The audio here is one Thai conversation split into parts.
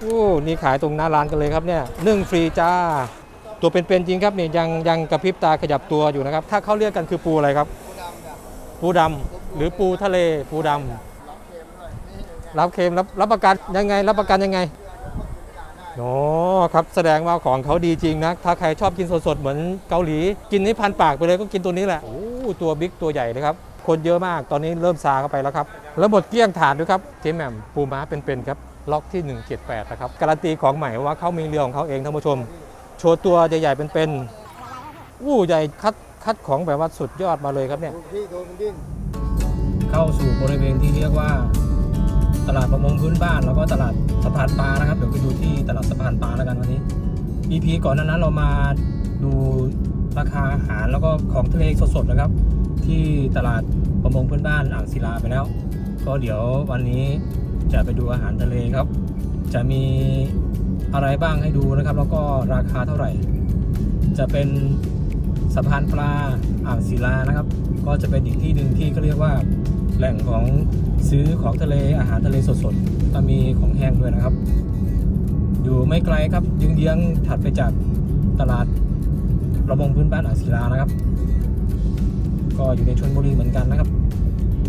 โอ้นี่ขายตรงหน้าร้านกันเลยครับเนี่ยนึ่งฟรีจ้า ตัวเป็นๆจริงครับเนี่ยยังยังกระพริบตาขยับตัวอยู่นะครับ ถ้าเขาเรียกกันคือปูอะไรครับ ปูดำหรือปูทะเลปูดำรับเค็มรับรับประกันยังไง รับประกันยังไงโอ้ครับแสดงว่าของเขาดีจริงนะถ้าใครชอบกินสดๆเหมือนเกาหลี กินให้พันปากไปเลยก็กินตัวนี้แหละโอ้ตัวบิ๊กตัวใหญ่เลยครับคนเยอะมากตอนนี้เริ่มซาเข้าไปแล้วครับ แล้วหมดเกลี้ยงถาดด้วยครับเจ๊แหม่มปูม้าเป็นๆครับ ล็อกที่ 178 นะครับ การันตีของใหม่ว่าเขามีเรือของเขาเองท่านผู้ชม โชว์ตัวใหญ่ๆเป็นๆอู้ใหญ่คัดคัดของแบบว่าสุดยอดมาเลยครับเนี่ย เข้าสู่บริเวณที่เรียกว่า ตลาดประมงพื้นบ้านแล้วก็ตลาดสะพานปลานะครับ เดี๋ยวไปดูที่ตลาดสะพานปลาแล้วกันวันนี้ EP ก่อนหนานั้นเรามาดูราคาอาหารแล้วก็ของทะเลสดๆนะครับ ที่ตลาดประมงพื้นบ้านอ่างศิลาไปแล้ว ก็เดี๋ยววันนี้ จะไปดูอาหารทะเลครับ จะมีอะไรบ้างให้ดูนะครับ แล้วก็ราคาเท่าไหร่ จะเป็นสะพานปลาอ่างศิลานะครับ ก็จะเป็นอีกที่หนึ่งที่ก็เรียกว่าแหล่งของซื้อของทะเลอาหารทะเลสดๆก็มีของแห้งด้วยนะครับ อยู่ไม่ไกลครับยืงเยื้องถัดไปจากตลาดประมงพื้นบ้านอ่างศิลานะครับ ก็อยู่ในชนบุรีเหมือนกันนะครับ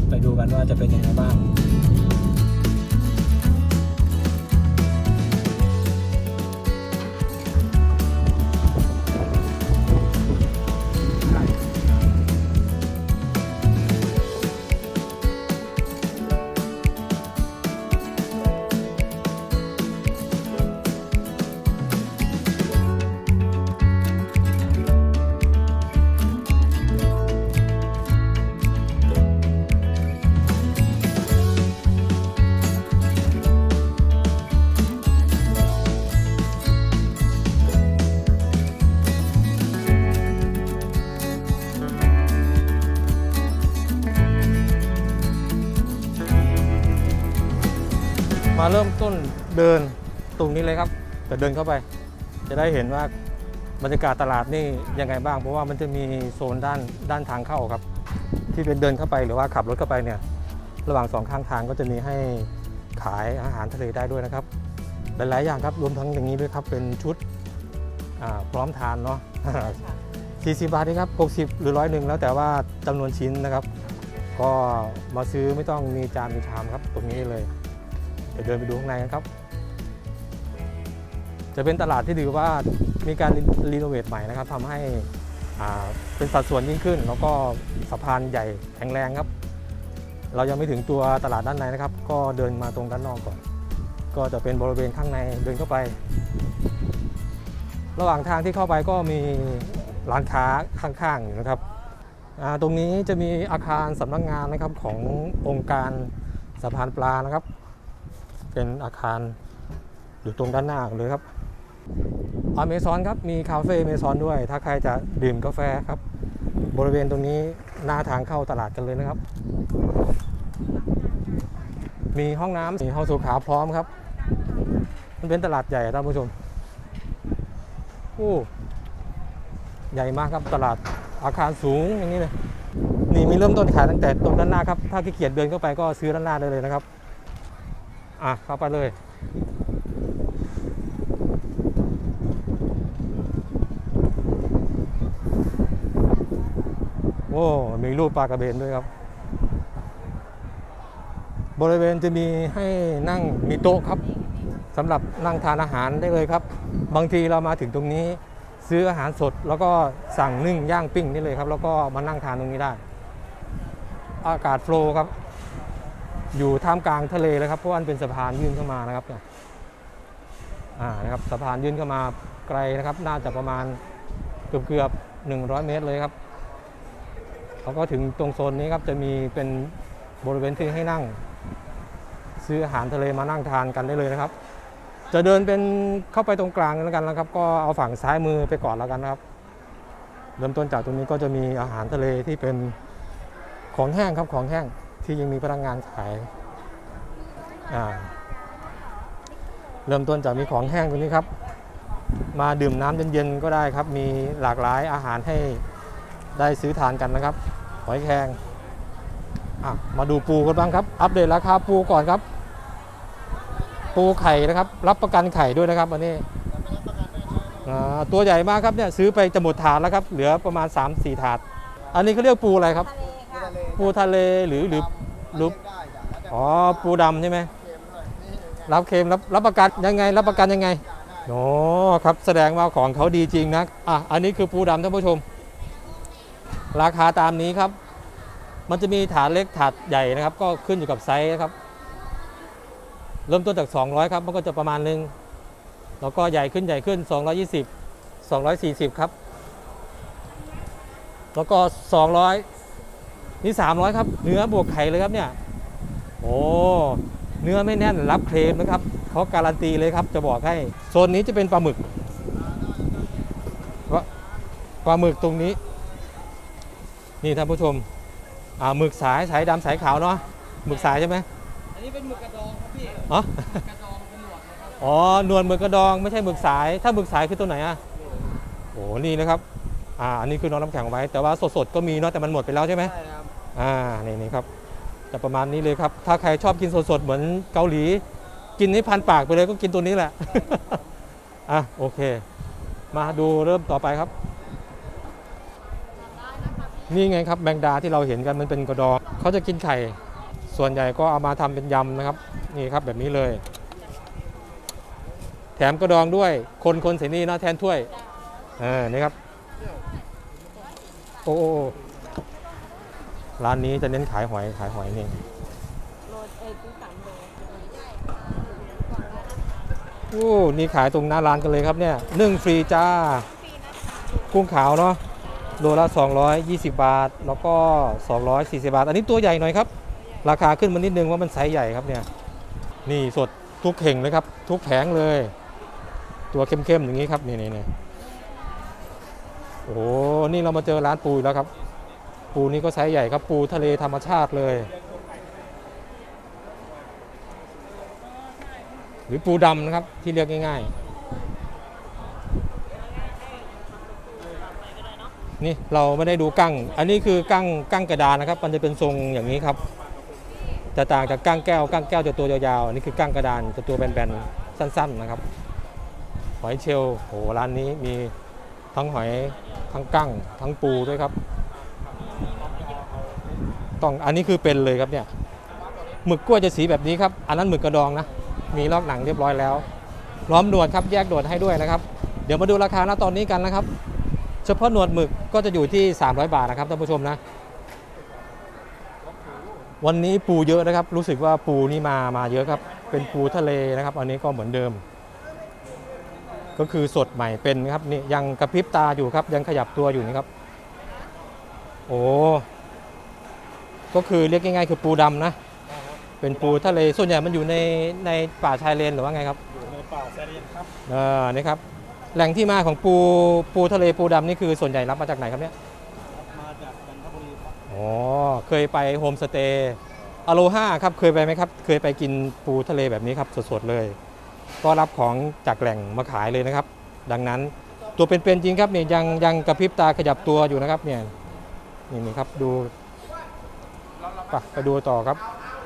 ไปดูกันว่าจะเป็นยังไงบ้าง เริ่มต้นเดินตรงนี้เลยครับจะเดินเข้าไป จะได้เห็นว่าบรรยากาศตลาดนี่ยังไงบ้าง เพราะว่ามันจะมีโซนด้านด้านทางเข้าครับ ที่เป็นเดินเข้าไปหรือว่าขับรถเข้าไปเนี่ยระหว่างสองข้างทางก็จะมีให้ขายอาหารทะเลได้ด้วยนะครับ หลาย ๆ อย่างครับรวมทั้งอย่างนี้ด้วยครับเป็นชุดพร้อมทานเนาะ40 บาทนี่ครับ 60 หรือร้อยหนึ่งแล้วแต่ว่าจำนวนชิ้นนะครับ ก็มาซื้อไม่ต้องมีจานมีชามครับตรงนี้เลย เดี๋ยวเดินไปดูข้างในกันครับ จะเป็นตลาดที่ถือว่ามีการรีโนเวทใหม่นะครับทำให้เป็นสัดส่วนยิ่งขึ้น แล้วก็สะพานใหญ่แข็งแรงครับ เรายังไม่ถึงตัวตลาดด้านในนะครับ ก็เดินมาตรงด้านนอกก่อน ก็จะเป็นบริเวณข้างในเดินเข้าไป ระหว่างทางที่เข้าไปก็มีร้านค้าข้างๆอยู่นะครับตรงนี้จะมีอาคารสำนักงานนะครับขององค์การสะพานปลานะครับ เป็นอาคารอยู่ตรงด้านหน้าเลยครับอเมซอนครับมีคาเฟ่เมซอนด้วย ถ้าใครจะดื่มกาแฟครับ บริเวณตรงนี้หน้าทางเข้าตลาดกันเลยนะครับ มีห้องน้ำมีห้องสุขาพร้อมครับ มันเป็นตลาดใหญ่ท่านผู้ชมโอ้ใหญ่มากครับตลาดอาคารสูงอย่างนี้เลยนี่มีเริ่มต้นขายตั้งแต่ตรงด้านหน้าครับ ถ้าขี้เกียจเดินเข้าไปก็ซื้อด้านหน้าได้เลยนะครับ อะเข้าไปเลย โอ้ มีรูปปลากระเบนด้วยครับ บริเวณจะมีให้นั่งมีโต๊ะครับสำหรับนั่งทานอาหารได้เลยครับ บางทีเรามาถึงตรงนี้ ซื้ออาหารสดแล้วก็สั่งนึ่งย่างปิ้งได้เลยครับ แล้วก็มานั่งทานตรงนี้ได้ อากาศโฟล์ครับ อยู่ท่ามกลางทะเลเลยครับเพราะว่ามันเป็นสะพานยื่นเข้ามานะครับเนี่ยอ่านะครับสะพานยื่นเข้ามาไกลนะครับ น่าจะประมาณเกือบเกือบหนึ่งร้อยเมตรเลยครับแล้วก็ถึงตรงโซนนี้ครับจะมีเป็นบริเวณที่ให้นั่ง ซื้ออาหารทะเลมานั่งทานกันได้เลยนะครับ จะเดินเป็นเข้าไปตรงกลางแล้วกันนะครับ ก็เอาฝั่งซ้ายมือไปก่อนแล้วกันนะครับเริ่มต้นจากตรงนี้ก็จะมีอาหารทะเลที่เป็นของแห้งครับของแห้ง ที่ยังมีพนักงานขายอ่าเริ่มต้นจากมีของแห้งตรงนี้ครับ มาดื่มน้ำเย็นๆก็ได้ครับ มีหลากหลายอาหารให้ได้ซื้อทานกันนะครับ หอยแครงอะมาดูปูกันบ้างครับ อัปเดตราคาปูก่อนครับ ปูปูไข่นะครับ รับประกันไข่ด้วยนะครับอันนี้อ่าตัวใหญ่มากครับเนี่ยซื้อไปจะหมดถาดแล้วครับ เหลือประมาณ 3-4 ถาด อันนี้เขาเรียกปูอะไรครับทะเลค่ะปูทะเลหรือหรือห รืออ๋อปูดำใช่ไหมรับเค็มรับรับประกันยังไง รับประกันยังไงโอ้ครับแสดงว่าของเขาดีจริงนะอะอันนี้คือปูดำท่านผู้ชม ราคาตามนี้ครับ มันจะมีถาดเล็กถาดใหญ่นะครับ ก็ขึ้นอยู่กับไซส์นะครับ เริ่มต้นจาก 200 ครับ มันก็จะประมาณนึงแล้วก็ใหญ่ขึ้นใหญ่ขึ้น 220 240 ครับ แล้วก็ 200 นี่300ครับเนื้อบวกไข่เลยครับเนี่ยโอ้เนื้อไม่แน่นรับเคลมนะครับเขาการันตีเลยครับจะบอกให้โซนนี้จะเป็นปลาหมึกปลาปลาหมึกตรงนี้ นี่ท่านผู้ชมอ่าหมึกสายสายดำสายขาวเนาะหมึกสายใช่ไหมอันนี้เป็นหมึกกระดองครับพี่อ๋อกระดองเป็นหนวดนะครับอ๋อนวลหมึกกระดองไม่ใช่หมึกสาย ถ้าหมึกสายคือตัวไหนอะโอ้นี่นะครับอ่าอันนี้คือน้องน้ำแข็งไว้ แต่ว่าสดๆก็มีเนาะแต่มันหมดไปแล้วใช่ไหมใช่ครับ อ่านี่นี่ครับจะประมาณนี้เลยครับ ถ้าใครชอบกินสดๆเหมือนเกาหลี กินให้พันปากไปเลยก็กินตัวนี้แหละ อะโอเค มาดูเริ่มต่อไปครับ นี่ไงครับแมงดาที่เราเห็นกันมันเป็นกระดองเขาจะกินไข่ ส่วนใหญ่ก็เอามาทำเป็นยำนะครับ นี่ครับแบบนี้เลย แถมกระดองด้วย คนคนใส่นี่นะแทนถ้วยเออนี่ครับ โอ้ ร้านนี้จะเน้นขายหอยขายหอยนี่โรยเอ้ยกุ้งโอ้นี่ขายตรงหน้าร้านกันเลยครับเนี่ยนึ่งฟรีจ้า กุ้งขาวเนาะโลละ 220 บาท แล้วก็ 240 บาท อันนี้ตัวใหญ่หน่อยครับ ราคาขึ้นมานิดนึงว่ามันไซส์ใหญ่ครับเนี่ยนี่สดทุกเข่งเลยครับ ทุกแผงเลย ตัวเข้มๆอย่างนี้ครับนี่นี่โอ้โหนี่เรามาเจอร้านปูแล้วครับ ปูนี่ก็ไซส์ใหญ่ครับปูทะเลธรรมชาติเลย หรือปูดำนะครับที่เรียกง่ายๆ นี่เราไม่ได้ดูกั้ง อันนี้คือกั้งกั้งกระดานนะครับ มันจะเป็นทรงอย่างนี้ครับจะต่างจากกั้งแก้วกั้งแก้วจะตัวยาวๆ อันนี้คือกั้งกระดานจะตัวแบนๆ สั้นๆนะครับ หอยเชลล์โหร้านนี้มีทั้งหอยทั้งกั้งทั้งปูด้วยครับ ต้องอันนี้คือเป็นเลยครับเนี่ยหมึกกล้วยจะสีแบบนี้ครับ อันนั้นหมึกกระดองนะ มีลอกหนังเรียบร้อยแล้วล้อมหนวดครับแยกหนวดให้ด้วยนะครับ เดี๋ยวมาดูราคาณตอนนี้กันนะครับ เฉพาะหนวดหมึกก็จะอยู่ที่ 300 บาทนะครับท่านผู้ชมนะ วันนี้ปูเยอะนะครับ รู้สึกว่าปูนี่มามาเยอะครับ เป็นปูทะเลนะครับ อันนี้ก็เหมือนเดิม ก็คือสดใหม่เป็นครับนี่ยังกระพริบตาอยู่ครับ ยังขยับตัวอยู่นะครับ โอ้ ก็คือเรียกง่ายๆคือปูดำนะ เป็นปูทะเลส่วนใหญ่มันอยู่ในในป่าชายเลนหรือว่าไงครับอยู่ในป่าแซเรียนครับเออนี่ครับแหล่งที่มาของปูปูทะเลปูดำนี่คือส่วนใหญ่รับมาจากไหนครับเนี่ยมาจากจันทบุรีครับอ๋อเคยไปโฮมสเตย์อโลฮาครับเคยไปไหมครับ เคยไปกินปูทะเลแบบนี้ครับสดๆเลย ก็รับของจากแหล่งมาขายเลยนะครับ ดังนั้นตัวเป็นๆจริงครับเนี่ยยังยังกระพริบตาขยับตัวอยู่นะครับเนี่ยนี่นี่ครับดู ไปไปดูต่อครับ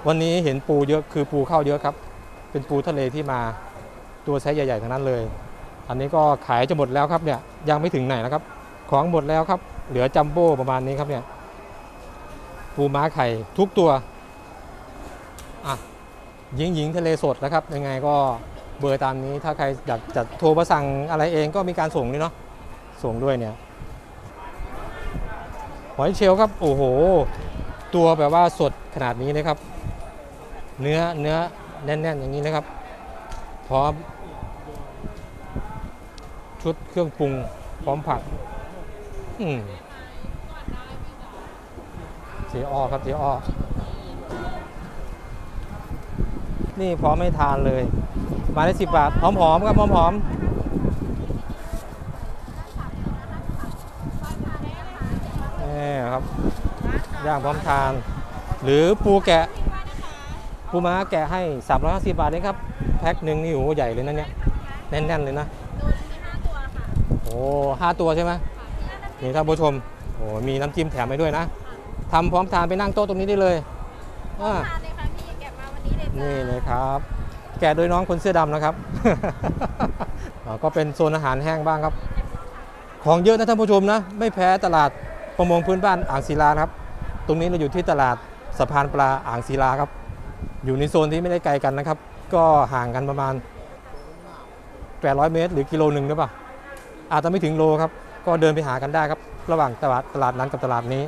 วันนี้เห็นปูเยอะคือปูเข้าเยอะครับ เป็นปูทะเลที่มาตัวไซส์ใหญ่ๆทั้งนั้นเลย อันนี้ก็ขายจะหมดแล้วครับเนี่ยยังไม่ถึงไหนนะครับ ของหมดแล้วครับ เหลือจัมโบ้ประมาณนี้ครับเนี่ยปูม้าไข่ทุกตัวอะหญิงหญิงทะเลสดนะครับ ยังไงก็เบอร์ตามนี้ถ้าใครอยากจะโทรมาสั่งอะไรเองก็มีการส่งด้วยเนาะส่งด้วยเนี่ยหอยเชลล์ครับ โอ้โห ตัวแบบว่าสดขนาดนี้นะครับ เนื้อเนื้อแน่นๆอย่างนี้นะครับ พร้อม ชุดเครื่องปรุงพร้อมผักอืมเจ๊อ้อครับเจ๊อ้อนี่พร้อมไม่ทานเลย มาได้สิบบาท หอมๆครับหอมๆนี่ครับ ย่างพร้อมทาน หรือปูแกะปูม้าแกะให้ 350 บาทเองครับ แพ็คหนึ่งนี่โอ้โหใหญ่เลยนะเนี่ยแน่นๆเลยนะโอ้ห้าตัวใช่ไหมนี่ท่านผู้ชมโอ้มีน้ำจิ้มแถมไปด้วยนะทำพร้อมทานไปนั่งโต๊ะตรงนี้ได้เลยอ่าทานเลยค่ะพี่แกะมาวันนี้เลยจ้านี่เลยครับ แกะโดยน้องคนเสื้อดำนะครับอ่าก็เป็นโซนอาหารแห้งบ้างครับ ของเยอะนะท่านผู้ชมนะ ไม่แพ้ตลาดประมงพื้นบ้านอ่างศิลานะครับ ตรงนี้เราอยู่ที่ตลาดสะพานปลาอ่างศิลาครับ อยู่ในโซนที่ไม่ได้ไกลกันนะครับ ก็ห่างกันประมาณ 800 เมตร หรือกิโลหนึ่งหรือเปล่าอาจจะไม่ถึงโลครับ ก็เดินไปหากันได้ครับ ระหว่างตลาดตลาดนั้นกับตลาดนี้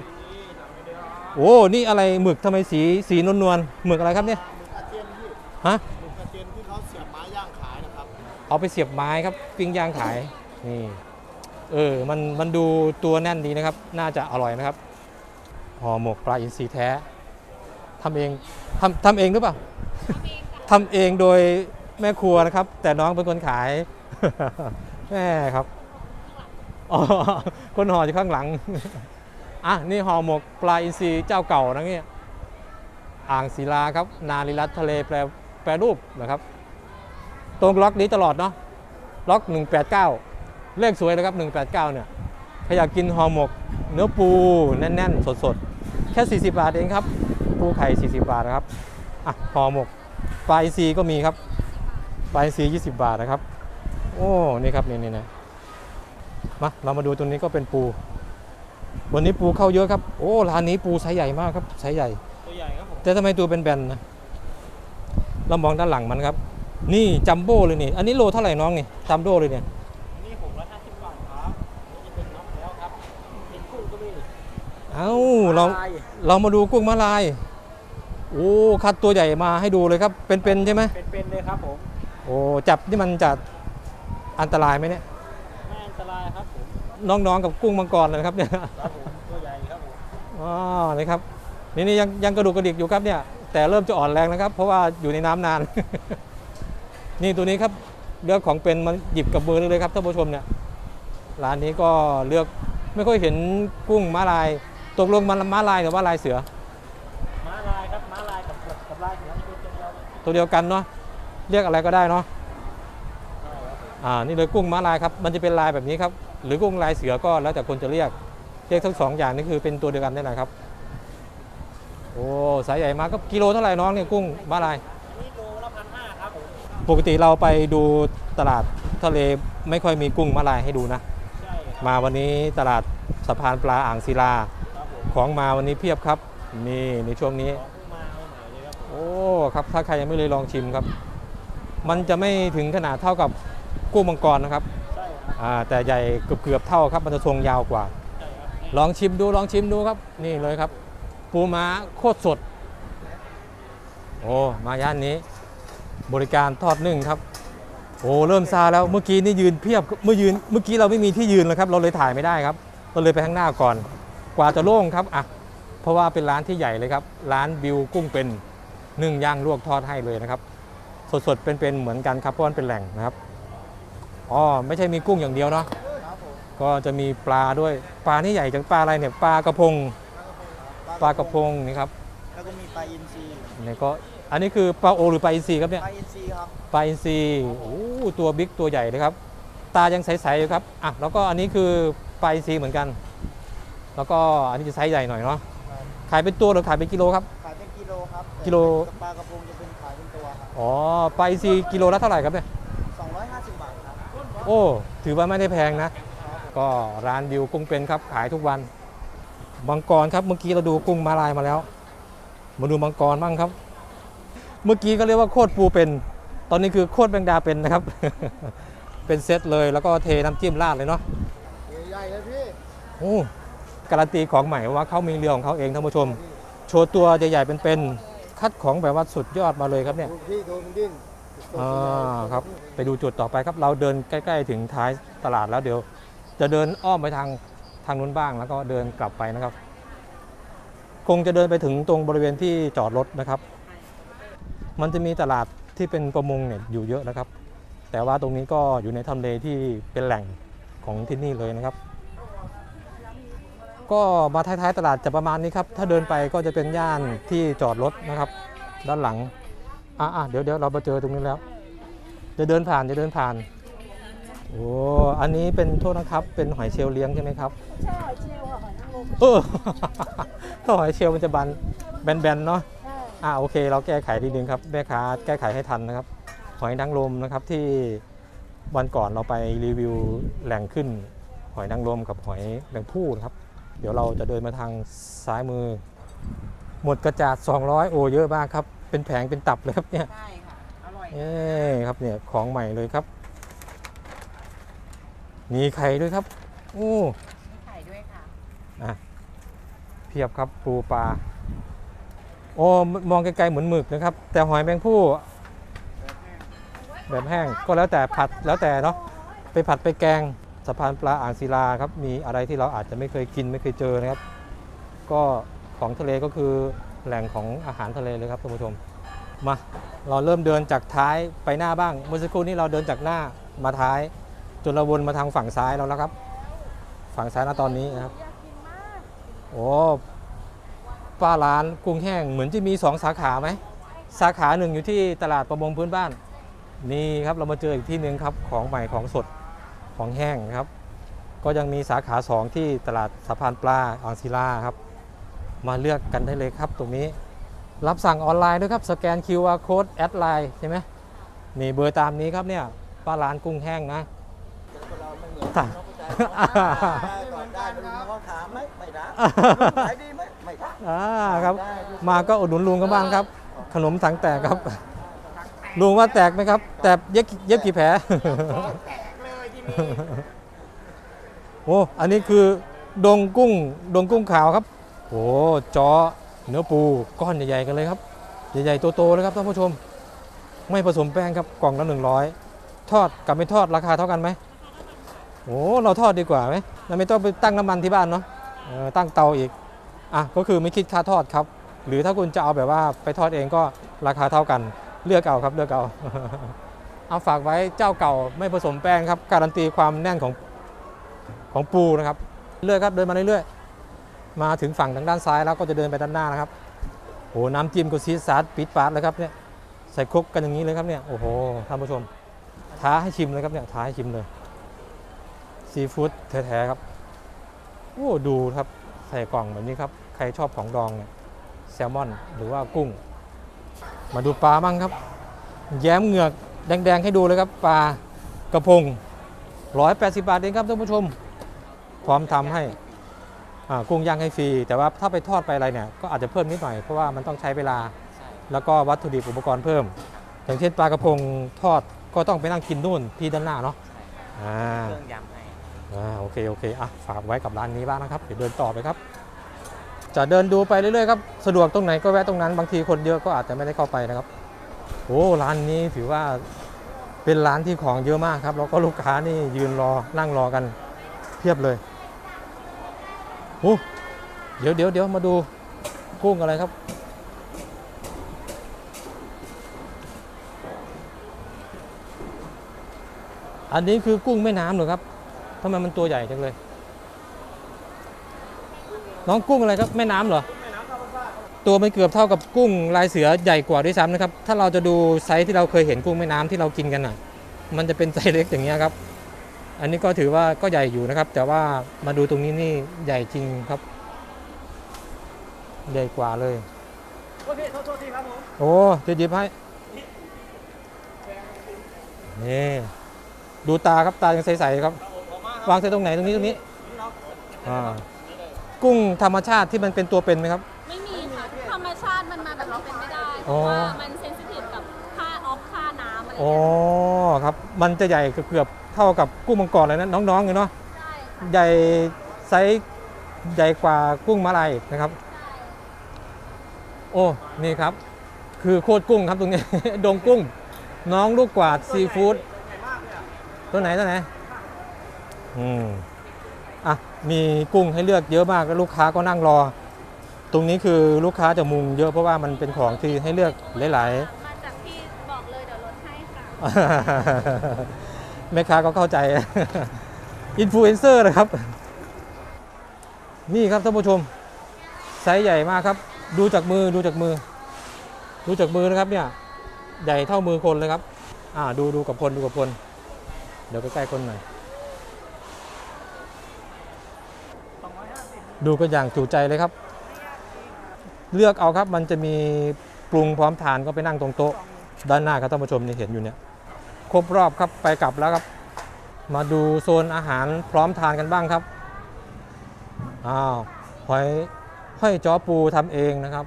โอ้นี่อะไรหมึกทำไมสีสีนวลนวลๆหมึกอะไรครับเนี่ยกระเทียมที่ฮะหมูกระเทียมที่เขาเสียบไม้ย่างขายนะครับเอาไปเสียบไม้ครับปิ้งย่างขายนี่เออมันมันดูตัวแน่นดีนะครับ น่าจะอร่อยนะครับ ห่อหมกปลาอินทรีแท้ทำเองทำทำเองหรือเปล่าทำเองโดยแม่ครัวนะครับ แต่น้องเป็นคนขาย แม่ครับอ๋อคนห่ออยู่ข้างหลังอะนี่ห่อหมกปลาอินทรีเจ้าเก่านะเนี่ยอ่างศิลาครับ นาลิรัตทะเลแปรแปรรูปนะครับ ตรงล็อกนี้ตลอดเนาะล็อก 189 เลขสวยนะครับ 189 เนี่ย ถ้าอยากกินห่อหมก เนื้อปูแน่นๆ สดๆ แค่ 40 บาทเองครับ ปูไข่ 40 บาทนะครับอะห่อหมกปลาอินทรีก็มีครับปลาอินทรี20 บาทนะครับ โอ้นี่ครับนี่นี่นะมาเรามาดูตรงนี้ก็เป็นปู วันนี้ปูเข้าเยอะครับ โอ้ร้านนี้ปูไซส์ใหญ่มากครับไซส์ใหญ่ตัวใหญ่ครับผมแต่ทำไมตัวเป็นแบนนะเรามองด้านหลังมันครับ นี่จัมโบ้เลยนี่ อันนี้โลเท่าไหร่น้องนี่จัมโบ้เลยเนี่ย นี่ผมละห้าสิบบาทครับนี่จะเป็นน็อกแล้วครับเป็นกุ้งก็มี เอ้าเราลายเรามาดูกุ้งมะลาย โอ้คัดตัวใหญ่มาให้ดูเลยครับ เป็นๆใช่ไหมเป็นๆเลยครับผมโอ้จับนี่มันจะอันตรายไหมเนี่ยไม่อันตรายครับผมน้องๆกับกุ้งมังกรเลยนะครับเนี่ยครับผมตัวใหญ่ครับผมอ๋อนี่ครับนี่นี่ยังยังกระดูกกระดิกอยู่ครับเนี่ย แต่เริ่มจะอ่อนแรงนะครับ เพราะว่าอยู่ในน้ำนาน นี่ตัวนี้ครับเลือกของเป็นมันหยิบกับมือเลยครับท่านผู้ชมเนี่ยร้านนี้ก็เลือกไม่ค่อยเห็นกุ้งม้าลาย ตกลงมันม้าลายหรือว่าลายเสือ ม้าลายครับม้าลายกับกับลายของเราเป็นตัวเดียวตัวเดียวกันเนาะเรียกอะไรก็ได้เนาะใช่ครับผมอ่านี่เลยกุ้งม้าลายครับมันจะเป็นลายแบบนี้ครับ หรือกุ้งลายเสือก็แล้วแต่คนจะเรียกเรียกทั้งสองอย่างนี่คือเป็นตัวเดียวกันได้แหละครับโอ้สายใหญ่มากครับกิโลเท่าไหร่น้องเนี่ยกุ้งม้าลายอันนี้โลละพันห้าครับผมปกติเราไปดูตลาดทะเลไม่ค่อยมีกุ้งม้าลายให้ดูนะใช่ครับมาวันนี้ตลาดสะพานปลาอ่างศิลาครับผม ของมาวันนี้เพียบครับ นี่ในช่วงนี้ โอ้ครับถ้าใครยังไม่เลยลองชิมครับ มันจะไม่ถึงขนาดเท่ากับกุ้งมังกรนะครับแต่ใหญ่เกือบเกือบเท่าครับมันจะทรงยาวกว่า ลองชิมดูลองชิมดูครับ นี่เลยครับ ปูม้าโคตรสด โอ้มาย่านนี้ บริการทอดนึ่งครับโอ้เริ่มซาแล้วเมื่อกี้นี่ยืนเพียบเมื่อยืนเมื่อกี้เราไม่มีที่ยืนแล้วครับ เราเลยถ่ายไม่ได้ครับเราเลยไปข้างหน้าก่อน กว่าจะโล่งครับอะเพราะว่าเป็นร้านที่ใหญ่เลยครับ ร้านบิวกุ้งเป็นนึ่งย่างลวกทอดให้เลยนะครับ สดๆเป็นๆเหมือนกันครับเพราะมันเป็นแหล่งนะครับอ๋อไม่ใช่มีกุ้งอย่างเดียวเนาะครับผมก็จะมีปลาด้วยปลานี่ใหญ่จังปลาอะไรเนี่ยปลากระพงปลากระพงนี่ครับแล้วก็มีปลาอินทรีนี่ก็อันนี้คือปลาโอหรือปลาอินทรีครับเนี่ยปลาอินทรีครับปลาอินทรีโอ้โหตัวบิ๊กตัวใหญ่เลยครับ ตายังใสๆอยู่ครับอะแล้วก็อันนี้คือปลาอินทรีเหมือนกัน แล้วก็อันนี้จะไซส์ใหญ่หน่อยเนาะขายเป็นตัวหรือขายเป็นกิโลครับ ขายเป็นกิโลครับแต่กิโลปลากระพงจะเป็นขายเป็นตัวครับอ๋อปลาอินทรีกิโลละเท่าไหร่ครับเนี่ย250 บาทครับ โอ้ ถือว่าไม่ได้แพงนะ ก็ร้านบิวกุ้งเป็นครับขายทุกวันมังกรครับเมื่อกี้เราดูกุ้งมาลายมาแล้ว มาดูมังกรบ้างครับ เมื่อกี้ก็เรียกว่าโคตรปูเป็น ตอนนี้คือโคตรแมงดาเป็นนะครับ เป็นเซตเลยแล้วก็เทน้ำจิ้มราดเลยเนาะใหญ่เลยพี่ โอ้ การันตีของใหม่ว่าเขามีเรือของเขาเองท่านผู้ชม โชว์ตัวใหญ่ๆเป็นๆคัดของแบบว่าสุดยอดมาเลยครับเนี่ยที่โดนดิ้นอ่าครับไปดูจุดต่อไปครับ เราเดินใกล้ ๆ ถึงท้ายตลาดแล้วเดี๋ยว จะเดินอ้อมไปทางทางนู้นบ้างแล้วก็เดินกลับไปนะครับ คงจะเดินไปถึงตรงบริเวณที่จอดรถนะครับ มันจะมีตลาดที่เป็นประมงเนี่ยอยู่เยอะนะครับ แต่ว่าตรงนี้ก็อยู่ในทำเลที่เป็นแหล่งของที่นี่เลยนะครับ ก็มาท้ายๆตลาดจะประมาณนี้ครับถ้าเดินไปก็จะเป็นย่านที่จอดรถนะครับ ด้านหลังอะอะเดี๋ยวเดี๋ยวเรามาเจอตรงนี้แล้ว จะเดินผ่านจะเดินผ่านโอ้อันนี้เป็นโทษนะครับ เป็นหอยเชลล์เลี้ยงใช่ไหมครับใช่หอยเชลล์ค่ะหอยนางรมเออถ้าหอยเชลล์มันจะบันแบนๆเนาะใช่อ่าโอเคเราแก้ไขทีนึงครับแม่ค้าแก้ไขให้ทันนะครับ หอยนางรมนะครับที่วันก่อนเราไปรีวิวแหล่งขึ้น หอยนางรมกับหอยแมงผู้นะครับ เดี๋ยวเราจะเดินมาทางซ้ายมือ หมดกระจาด 200 โอเยอะมากครับ เป็นแผงเป็นตับเลยครับเนี่ยได้ค่ะ อร่อยเอ้ครับเนี่ยของใหม่เลยครับ มีไข่ด้วยครับโอ้มีไข่ด้วยค่ะอะเพียบครับปูปลาโอ้มองไกลๆเหมือนหมึกนะครับ แต่หอยแมงผู้แบบแห้งก็แล้วแต่ผัดแล้วแต่เนาะไปผัดไปแกง สะพานปลาอ่างศิลาครับมีอะไรที่เราอาจจะไม่เคยกินไม่เคยเจอนะครับ ก็ของทะเลก็คือแหล่งของอาหารทะเลเลยครับท่านผู้ชมมาเราเริ่มเดินจากท้ายไปหน้าบ้างเมื่อสักครู่นี้เราเดินจากหน้ามาท้าย จนเราวนมาทางฝั่งซ้ายแล้วแล้วครับ ฝั่งซ้ายนะตอนนี้นะครับโอ้ป้าร้านกุ้งแห้งเหมือนจะมีสองสาขาไหมสาขาหนึ่งอยู่ที่ตลาดประมงพื้นบ้าน นี่ครับเรามาเจออีกที่หนึ่งครับของใหม่ของสด ของแห้งครับ ก็ยังมีสาขาสองที่ตลาดสะพานปลาอ่างศิลาครับมาเลือกกันได้เลยครับตรงนี้ รับสั่งออนไลน์ด้วยครับ สแกน QR code แอดไลน์ใช่ไหมนี่เบอร์ตามนี้ครับเนี่ยป้าร้านกุ้งแห้งนะเราไม่เหมือนต่างเราเข้าใจก่อนได้ลุงเขาถามไหมไม่ได้ขายดีไหมไม่ได้อ่าครับ มาก็อุดหนุนลุงกันบ้างครับ ขนมสังแตกครับ ลุงว่าแตกไหมครับ แต่เย็บเย็บกี่แผล โอ้อันนี้คือดงกุ้งดงกุ้งขาวครับโอ้จอเนื้อปูก้อนใหญ่ๆกันเลยครับ ใหญ่ๆโตๆเลยครับท่านผู้ชม ไม่ผสมแป้งครับกล่องละ100ทอดกับไม่ทอดราคาเท่ากันไหมโอ้เราทอดดีกว่าไหมเราไม่ต้องไปตั้งน้ำมันที่บ้านเนาะตั้งเตาอีกอะก็คือไม่คิดค่าทอดครับ หรือถ้าคุณจะเอาแบบว่าไปทอดเองก็ราคาเท่ากัน เลือกเอาครับเลือกเอา เอาฝากไว้เจ้าเก่าไม่ผสมแป้งครับ การันตีความแน่นของของปูนะครับ เรื่อยครับเดินมาเรื่อยๆมาถึงฝั่งทางด้านซ้ายแล้วก็จะเดินไปด้านหน้านะครับโอ้น้ำจิ้มก็ซีดซาร์ปิดปาดเลยครับเนี่ยใส่ครกกันอย่างนี้เลยครับเนี่ยโอ้โหท่านผู้ชม ท้าให้ชิมเลยครับเนี่ยท้าให้ชิมเลยซีฟู้ดแท้ๆครับโอ้ดูครับใส่กล่องแบบนี้ครับ ใครชอบของดองเนี่ยแซลมอนหรือว่ากุ้ง มาดูปลาบ้างครับ แย้มเหงือก แดงๆให้ดูเลยครับปลากระพง 180 บาทเองครับท่านผู้ชม พร้อมทำให้อ่ากุ้งย่างให้ฟรี แต่ว่าถ้าไปทอดไปอะไรเนี่ยก็อาจจะเพิ่มนิดหน่อยเพราะว่ามันต้องใช้เวลาแล้วก็วัตถุดิบอุปกรณ์เพิ่ม อย่างเช่นปลากระพงทอดก็ต้องไปนั่งกินนู่นที่ด้านหน้าเนาะอ่าเครื่องยำให้อ่าโอเคโอเคอะฝากไว้กับร้านนี้บ้างนะครับเดี๋ยวเดินต่อไปครับจะเดินดูไปเรื่อยๆครับ สะดวกตรงไหนก็แวะตรงนั้น บางทีคนเยอะก็อาจจะไม่ได้เข้าไปนะครับ โอ้ร้านนี้ถือว่าเป็นร้านที่ของเยอะมากครับ แล้วก็ลูกค้านี่ยืนรอนั่งรอกันเพียบเลยโอ้เดี๋ยวเดี๋ยวเดี๋ยวมาดูกุ้งอะไรครับ อันนี้คือกุ้งแม่น้ำเหรอครับทำไมมันตัวใหญ่จังเลย น้องกุ้งอะไรครับแม่น้ำเหรอ ตัวมันเกือบเท่ากับกุ้งลายเสือใหญ่กว่าด้วยซ้ำนะครับ ถ้าเราจะดูไซส์ที่เราเคยเห็นกุ้งแม่น้ำที่เรากินกันอะ มันจะเป็นไซส์เล็กอย่างเงี้ยครับ อันนี้ก็ถือว่าก็ใหญ่อยู่นะครับ แต่ว่ามาดูตรงนี้นี่ใหญ่จริงครับ ใหญ่กว่าเลย โอเคโทษโทษทีครับผมโอ้จะหยิบให้นี่ดูตาครับตายังใสๆครับ วางใส่ตรงไหนตรงนี้ตรงนี้อ่ากุ้งธรรมชาติที่มันเป็นตัวเป็นไหมครับ ไม่มีค่ะ ธรรมชาติมันมาแบบนี้ เป็นไม่ได้เพอ๋อราะว่ามันเซนซิทีฟกับค่าออฟค่าน้ำอะไรอ๋อเงี้ยครับ มันจะใหญ่เกือบเท่ากับกุ้งมังกรเลยนะน้องๆเลยเนาะใช่ค่ะใหญ่ไซส์ใหญ่กว่ากุ้งมาลายนะครับโอ้นี่ครับ คือโคตรกุ้งครับตรงนี้ ดงกุ้ง น้องลูกกวาดซีฟู้ดตัวไหนตัวไหนอืมอะมีกุ้งให้เลือกเยอะมากแล้วลูกค้าก็นั่งรอ ตรงนี้คือลูกค้าจะมุงเยอะเพราะว่ามันเป็นของที่ให้เลือกหลาย ๆ มาจากที่บอกเลยเดี๋ยวลดให้ค่ะ แม่ค้าก็เข้าใจ อินฟลูเอนเซอร์นะครับ นี่ครับท่านผู้ชม ไซส์ใหญ่มากครับ ดูจากมือดูจากมือ ดูจากมือนะครับเนี่ย ใหญ่เท่ามือคนเลยครับ อ่าดูดูกับคนดูกับคน เดี๋ยวใกล้ๆคนหน่อย ดูกันอย่างจูใจเลยครับ เลือกเอาครับมันจะมีปรุงพร้อมทานก็ไปนั่งตรงโต๊ะ ด้านหน้าครับท่านผู้ชมนี่เห็นอยู่เนี่ยครบรอบครับไปกลับแล้วครับ มาดูโซนอาหารพร้อมทานกันบ้างครับอ้าวหอยห้อยจ้อปูทำเองนะครับ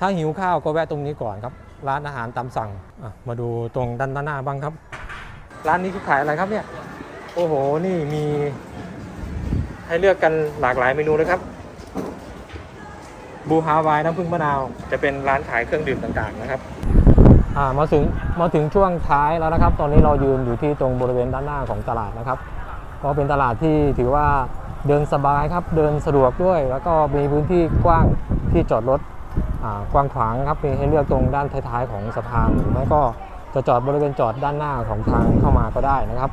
ถ้าหิวข้าวก็แวะตรงนี้ก่อนครับ ร้านอาหารตามสั่งมาดูตรงด้านหน้าบ้างครับ ร้านนี้คือขายอะไรครับเนี่ยโอ้โหนี่มีให้เลือกกันหลากหลายเมนูเลยครับ บูฮาวายน้ำผึ้งมะนาว จะเป็นร้านขายเครื่องดื่มต่างๆนะครับอ่ามาถึงมาถึงช่วงท้ายแล้วนะครับ ตอนนี้เรายืนอยู่ที่ตรงบริเวณด้านหน้าของตลาดนะครับ ก็เป็นตลาดที่ถือว่าเดินสบายครับ เดินสะดวกด้วย แล้วก็มีพื้นที่กว้างที่จอดรถกว้างขวางครับมีให้เลือกตรงด้านท้ายๆของสะพานหรือไม่ก็จะจอดบริเวณจอดด้านหน้าของทางเข้ามาก็ได้นะครับ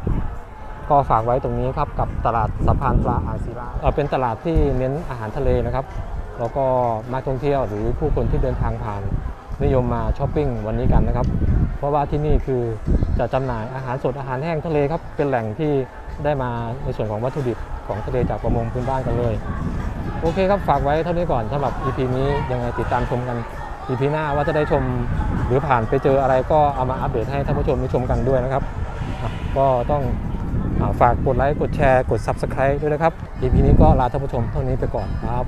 ก็ฝากไว้ตรงนี้ครับกับตลาดสะพานปลาอางศิลาเป็นตลาดที่เน้นอาหารทะเลนะครับ แล้วก็นักท่องเที่ยวหรือผู้คนที่เดินทางผ่านนิยมมาช้อปปิ้งวันนี้กันนะครับ เพราะว่าที่นี่คือจะจำหน่ายอาหารสดอาหารแห้งทะเลครับ เป็นแหล่งที่ได้มาในส่วนของวัตถุดิบของทะเลจากประมงพื้นบ้านกันเลย โอเคครับฝากไว้เท่านี้ก่อนสำหรับ EP นี้ยังไงติดตามชมกัน EP หน้าว่าจะได้ชมหรือผ่านไปเจออะไรก็เอามาอัปเดตให้ท่านผู้ชมได้ชมกันด้วยนะครับ ก็ต้อง ฝากกดไลค์ กดแชร์ กด Subscribe ด้วยนะครับ EP นี้ก็ลาท่านผู้ชมเท่านี้ไปก่อนครับ